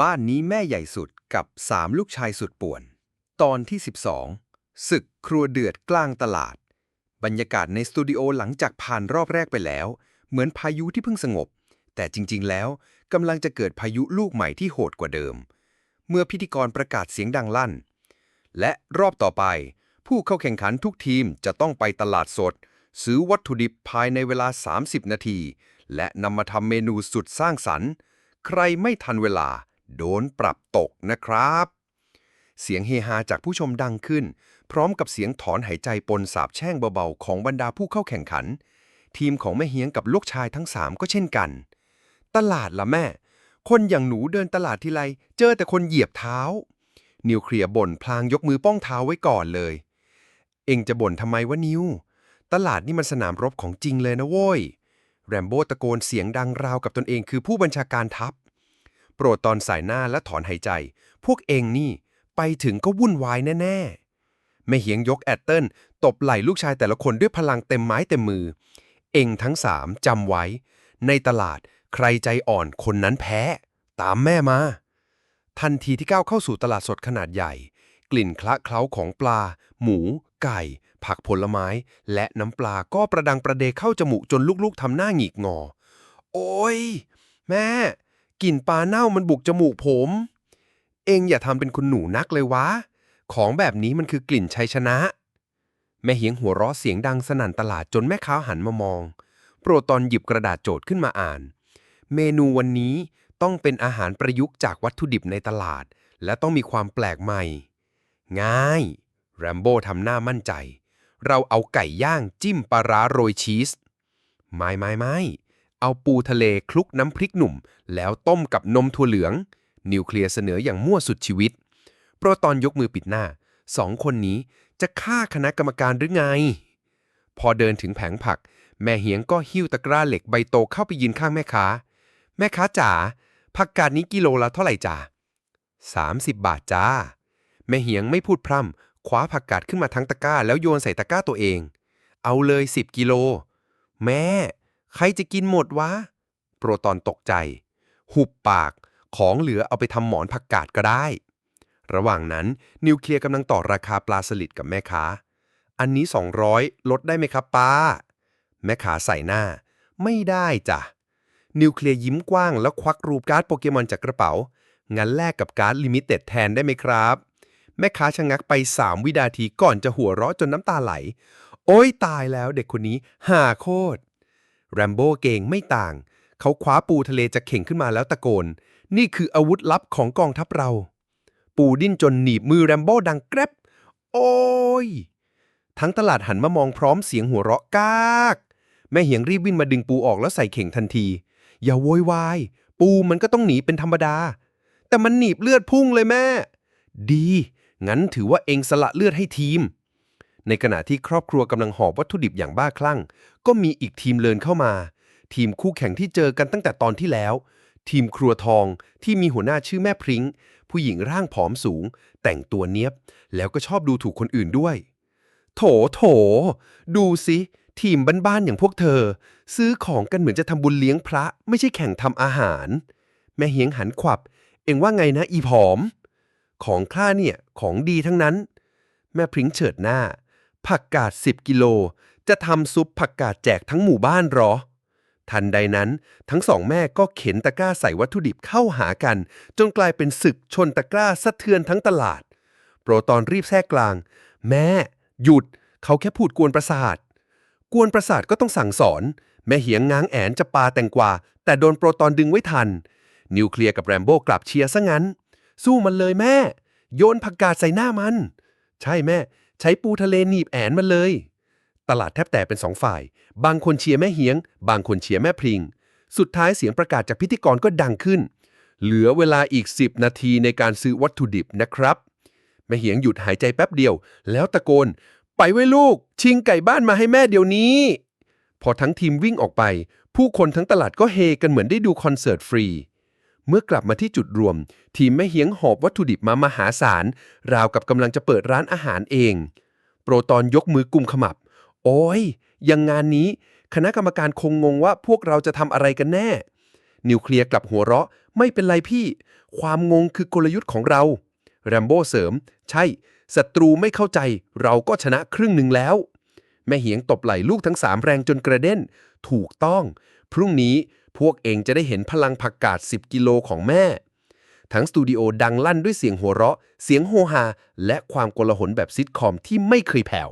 บ้านนี้แม่ใหญ่สุดกับสามลูกชายสุดป่วน ตอนที่ 12ศึกครัวเดือดกลางตลาด บรรยากาศในสตูดิโอหลังจากผ่านรอบแรกไปแล้ว เหมือนพายุที่เพิ่งสงบ แต่จริงๆ แล้วกำลังจะเกิดพายุลูกใหม่ที่โหดกว่าเดิม เมื่อพิธีกรประกาศเสียงดังลั่น และรอบต่อไป ผู้เข้าแข่งขันทุกทีมจะต้องไปตลาดสด ซื้อวัตถุดิบภายในเวลา 30 นาที และนำมาทำเมนูสุดสร้างสรรค์ ใครไม่ทันเวลา โดนปรับตกนะครับ เสียงเฮฮาจากผู้ชมดังขึ้น พร้อมกับเสียงถอนหายใจปนสาบแช่งเบาๆ ของบรรดาผู้เข้าแข่งขัน ทีมของแม่เฮียงกับลูกชายทั้งสามก็เช่นกัน ตลาดละแม่ คนอย่างหนูเดินตลาดทีไรเจอแต่คนเหยียบเท้า นิวเคลียร์บ่นพลางยกมือป้องเท้าไว้ก่อนเลย เองจะบ่นทำไมวะนิวตลาดนี่มันสนามรบของจริงเลยนะโว้ย แรมโบ้ตะโกนเสียงดังราวกับตนเองคือผู้บัญชาการทัพ โปรดตอนสายหน้าและถอนหายใจ พวกเองนี่ ไปถึงก็วุ่นวายแน่ๆไม่เหียงยกแอตเติลตบไหล่ลูกชายแต่ละคนด้วยพลังเต็มไม้เต็มมือ เองทั้งสามจำไว้ ในตลาดใครใจอ่อนคนนั้นแพ้ ตามแม่มา ทันทีที่ก้าวเข้าสู่ตลาดสดขนาดใหญ่ กลิ่นคละเคล้าของปลา หมู ไก่ ผักผลไม้ และน้ำปลาก็ประดังประเดเข้าจมูกจนลูกๆทำหน้าหงิกงอ โอ้ยแม่ กลิ่นปลาเน่ามันบุกจมูกผม เองอย่าทำเป็นคุณหนูนักเลยวะ ของแบบนี้มันคือกลิ่นชัยชนะ แม่เหียงหัวเราะเสียงดังสนั่นตลาดจนแม่ค้าหันมามอง โปรตอนหยิบกระดาษโจทย์ขึ้นมาอ่าน เมนูวันนี้ต้องเป็นอาหารประยุกต์จากวัตถุดิบในตลาด และต้องมีความแปลกใหม่ ง่าย แรมโบ้ทำหน้ามั่นใจ เราเอาไก่ย่างจิ้มปลาร้าโรยชีส ไม่ไม่ไม่ เอาปูทะเลคลุกน้ำพริกหนุ่ม แล้วต้มกับนมถั่วเหลือง นิวเคลียร์เสนออย่างมั่วสุดชีวิต โปรตอนยกมือปิดหน้า สองคนนี้จะฆ่าคณะกรรมการหรือไง พอเดินถึงแผงผัก แม่เหียงก็หิ้วตะกร้าเหล็กใบโตเข้าไปยืนข้างแม่ค้า แม่ค้าจ๋าผักกาดนี้กิโลละเท่าไหร่จ๋า30 บาทจ้า แม่เหียงไม่พูดพร่ำคว้าผักกาดขึ้นมาทั้งตะกร้า แล้วโยนใส่ตะกร้าตัวเอง เอาเลย 10 กิโล แม่ ใครจะกินหมดวะ โปรตอนตกใจ หุบปากของเหลือเอาไปทำหมอนผักกาดก็ได้ ระหว่างนั้นนิวเคลียร์กำลังต่อราคาปลาสลิดกับแม่ค้า อันนี้ 200 ลดได้ไหมครับป้า แม่ค้าใส่หน้า ไม่ได้จ้ะ นิวเคลียร์ยิ้มกว้างแล้วควักรูปการ์ดโปเกมอนจากกระเป๋า งั้นแลกกับการ์ดลิมิเต็ดแทนได้ไหมครับ แม่ค้าชะงักไป 3 วินาทีก่อนจะหัวเราะจนน้ำตาไหล โอ้ยตายแล้วเด็กคนนี้ห่าโคตร แรมโบ้เก่งไม่ต่าง เขาคว้าปูทะเลจากเข่งขึ้นมาแล้วตะโกน นี่คืออาวุธลับของกองทัพเรา ปูดิ้นจนหนีบมือแรมโบ้ดังแกรบโอ้ย ทั้งตลาดหันมามองพร้อมเสียงหัวเราะกาก แม่เหียงรีบวิ่งมาดึงปูออกแล้วใส่เข่งทันที อย่าโวยวาย ปูมันก็ต้องหนีเป็นธรรมดา แต่มันหนีบเลือดพุ่งเลยแม่ ดี งั้นถือว่าเองสละเลือดให้ทีม ในขณะที่ครอบครัวกำลังหอบวัตถุดิบอย่างบ้าคลั่ง ก็มีอีกทีมเลินเข้ามา ทีมคู่แข่งที่เจอกันตั้งแต่ตอนที่แล้ว ทีมครัวทองที่มีหัวหน้าชื่อแม่พริง้ง ผู้หญิงร่างผอมสูง แต่งตัวเนี้ยบ แล้วก็ชอบดูถูกคนอื่นด้วย โถโถ ดูสิทีมบ้านๆอย่างพวกเธอ ซื้อของกันเหมือนจะทำบุญเลี้ยงพระ ไม่ใช่แข่งทำอาหาร แม่เฮียงหันขวับ เอ็งว่าไงนะอีผอม ของข้าเนี่ย ของดีทั้งนั้น แม่พริ้งเฉิดหน้า ผักกาด 10 กิโล จะทำซุปผักกาดแจกทั้งหมู่บ้านหรอ ทันใดนั้น ทั้งสองแม่ก็เข็นตะกร้าใส่วัตถุดิบเข้าหากัน จนกลายเป็นศึกชนตะกร้าสะเทือนทั้งตลาด โปรตอนรีบแทรกกลาง แม่ หยุด เขาแค่พูดกวนประสาท กวนประสาทก็ต้องสั่งสอน แม่เหียงง้างแอนจะปาแตงกวาแต่โดนโปรตอนดึงไว้ทัน นิวเคลียร์กับแรมโบ้กลับเชียร์ซะงั้น สู้มันเลยแม่ โยนผักกาดใส่หน้ามัน ใช่แม่ ใช้ปูทะเลหนีบแอนมันเลย ตลาดแทบแตกเป็นสองฝ่าย บางคนเชียร์แม่เหียง บางคนเชียร์แม่พริง สุดท้ายเสียงประกาศจากพิธีกรก็ดังขึ้น เหลือเวลาอีก 10 นาทีในการซื้อวัตถุดิบนะครับแม่เหียงหยุดหายใจแป๊บเดียว แล้วตะโกน ไปไว้ลูก ชิงไก่บ้านมาให้แม่เดี๋ยวนี้ พอทั้งทีมวิ่งออกไป ผู้คนทั้งตลาดก็เฮกันเหมือนได้ดูคอนเสิร์ตฟรี เมื่อกลับมาที่จุดรวม ทีมแม่เฮียงหอบวัตถุดิบมามหาศาล ราวกับกำลังจะเปิดร้านอาหารเอง โปรตอนยกมือกุมขมับ โอ้ย ยังงานนี้ คณะกรรมการคงงงว่าพวกเราจะทำอะไรกันแน่ นิวเคลียร์กลับหัวเราะ ไม่เป็นไรพี่ ความงงคือกลยุทธ์ของเรา แรมโบ้เสริม ใช่ศัตรูไม่เข้าใจ เราก็ชนะครึ่งหนึ่งแล้ว แม่เหียงตบไหล่ลูกทั้งสามแรงจนกระเด็น ถูกต้อง พรุ่งนี้ พวกเองจะได้เห็นพลังผักกาด 10 กิโลของแม่ ทั้งสตูดิโอดังลั่นด้วยเสียงหัวเราะ เสียงโฮฮาและความโกลาหลแบบซิทคอมที่ไม่เคยแผ่ว